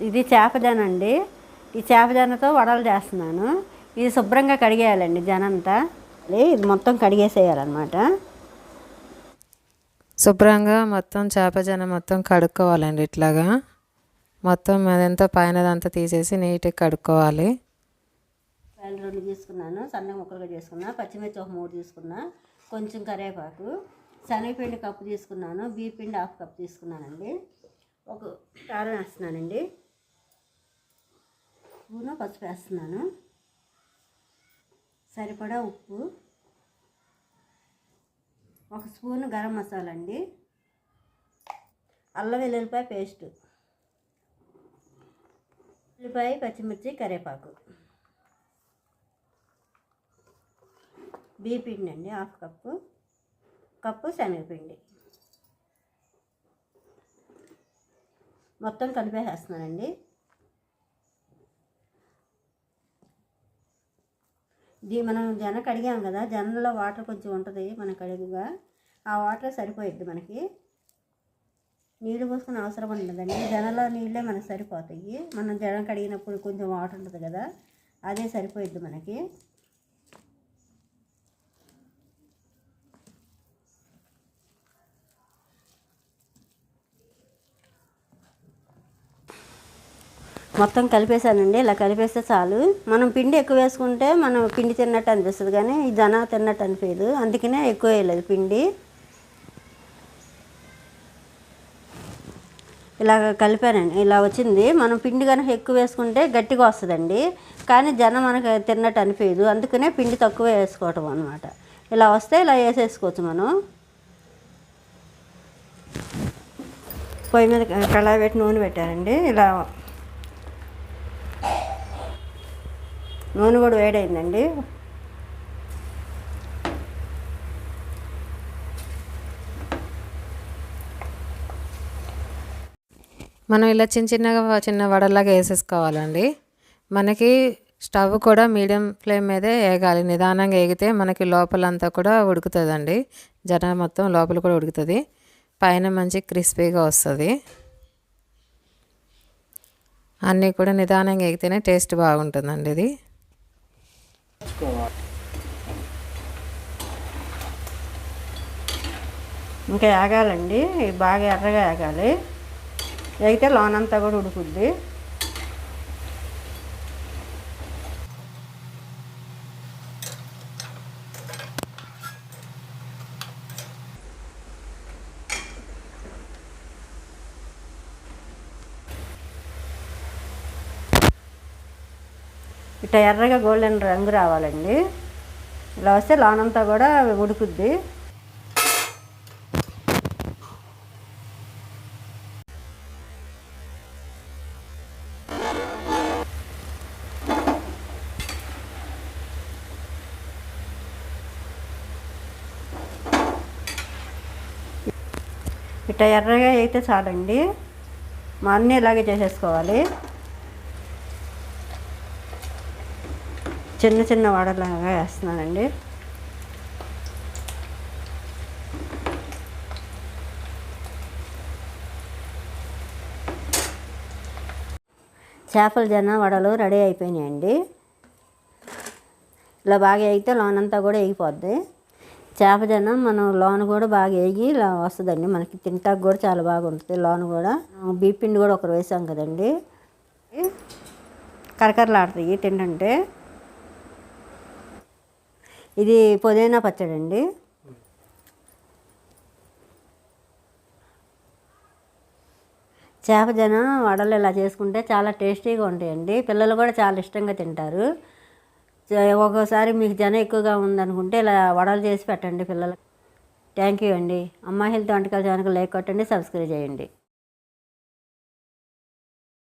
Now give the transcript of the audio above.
ఇది చేపజానండి ఈ చేపజానతో వడలు చేస్తున్నాను. ఇది శుభ్రంగా కడిగేయాలండి జనంతా. ఇది మొత్తం కడిగేసేయాలన్నమాట. శుభ్రంగా మొత్తం చేపజన మొత్తం కడుక్కోవాలండి ఇట్లాగా. మొత్తం అదంతా పైనదంతా తీసేసి నీట్గా కడుక్కోవాలి. రెండు తీసుకున్నాను సన్నగా ముక్కలుగా చేసుకున్నా పచ్చిమిర్చి ఒక మూడు తీసుకున్నా కొంచెం కరివేపాకు శనగపిండి కప్పు తీసుకున్నాను బియ్య పిండి హాఫ్ కప్ తీసుకున్నానండి. ఒక కారం వేస్తున్నానండి. స్పూను పసుపు వేస్తున్నాను. సరిపడా ఉప్పు. ఒక స్పూను గరం మసాలా అండి. అల్లం వెల్లుల్లిపాయ పేస్ట్. ఉల్లిపాయ పచ్చిమిర్చి కరివేపాకు. బీపిండి పిండి అండి హాఫ్ కప్పు. కప్పు శనగపిండి. మొత్తం కలిపేసేస్తున్నానండి. దీ మనం జన కడిగాం కదా జనంలో వాటర్ కొంచెం ఉంటుంది మన కడుగుగా ఆ వాటర్ సరిపోయిద్ది మనకి. నీళ్ళు పోసుకునే అవసరం ఉండదండి. జనలో నీళ్ళే మనకు సరిపోతాయి. మనం జనం కడిగినప్పుడు కొంచెం వాటర్ ఉంటుంది కదా అదే సరిపోయిద్ది మనకి. మొత్తం కలిపేసానండి ఇలా కలిపేస్తే చాలు. మనం పిండి ఎక్కువ వేసుకుంటే మనం పిండి తిన్నట్టు అనిపిస్తుంది కానీ ఈ జన తిన్నట్టు అనిపించదు అందుకనే ఎక్కువ వేయలేదు పిండి. ఇలా కలిపానండి. ఇలా వచ్చింది. మనం పిండి కనుక ఎక్కువ వేసుకుంటే గట్టిగా వస్తుందండి. కానీ జనం మనకు తిన్నట్టు అనిపించదు అందుకనే పిండి తక్కువ వేసుకోవటం అనమాట ఇలా వస్తే ఇలా వేసేసుకోవచ్చు మనం. పొయ్యి మీద కళాయి పెట్టి నూనె పెట్టారండి. ఇలా నూనె కూడా వేడైందండి. మనం ఇలా చిన్న చిన్నగా చిన్న వడలాగా వేసేసుకోవాలండి. మనకి స్టవ్ కూడా మీడియం ఫ్లేమ్ మీదే వేగాలి నిదానంగా వేగితే మనకి లోపలంతా కూడా ఉడుకుతుందండి. జన మొత్తం లోపల కూడా ఉడుకుతుంది. పైన మంచి క్రిస్పీగా వస్తుంది. అన్నీ కూడా నిదానంగా ఎగితేనే టేస్ట్ బాగుంటుందండి ఇది. ఇంకా ఏగాలండి బాగా ఎర్రగా ఏగాలి. అయితే లోనంతా కూడా ఉడుకుద్ది. ఇట్లా ఎర్రగా గోల్డెన్ రంగు రావాలండి. ఇలా వస్తే లోనంతా కూడా ఉడుకుద్ది. ఇట్లా ఎర్రగా అయితే చాలండి. మా అన్నీ ఇలాగే చేసేసుకోవాలి. చిన్న చిన్న వడలాగా వేస్తున్నానండి. చేపల జన వడలు రెడీ అయిపోయినాయండి. ఇలా బాగా వేగితే లోనంతా కూడా వేగిపోద్ది. చేప జనం మనం లోన కూడా బాగా వేగి ఇలా వస్తుందండి. మనకి తింటాకు కూడా చాలా బాగుంటుంది లోన కూడా. బీపిండి కూడా ఒకరు వేసాం కదండి. కరకరలాడుతాయి తింటుంటే ఇది పుదీనా పచ్చడి అండి చేప జనం వడలు ఇలా చేసుకుంటే చాలా టేస్టీగా ఉంటాయండి. పిల్లలు కూడా చాలా ఇష్టంగా తింటారు. ఒక్కోసారి మీకు జనం ఎక్కువగా ఉందనుకుంటే ఇలా వడలు చేసి పెట్టండి పిల్లలకి. థ్యాంక్ యూ అండి. అమ్మ హెల్త్ వంటకాలు లైక్ కొట్టండి సబ్స్క్రైబ్ చేయండి.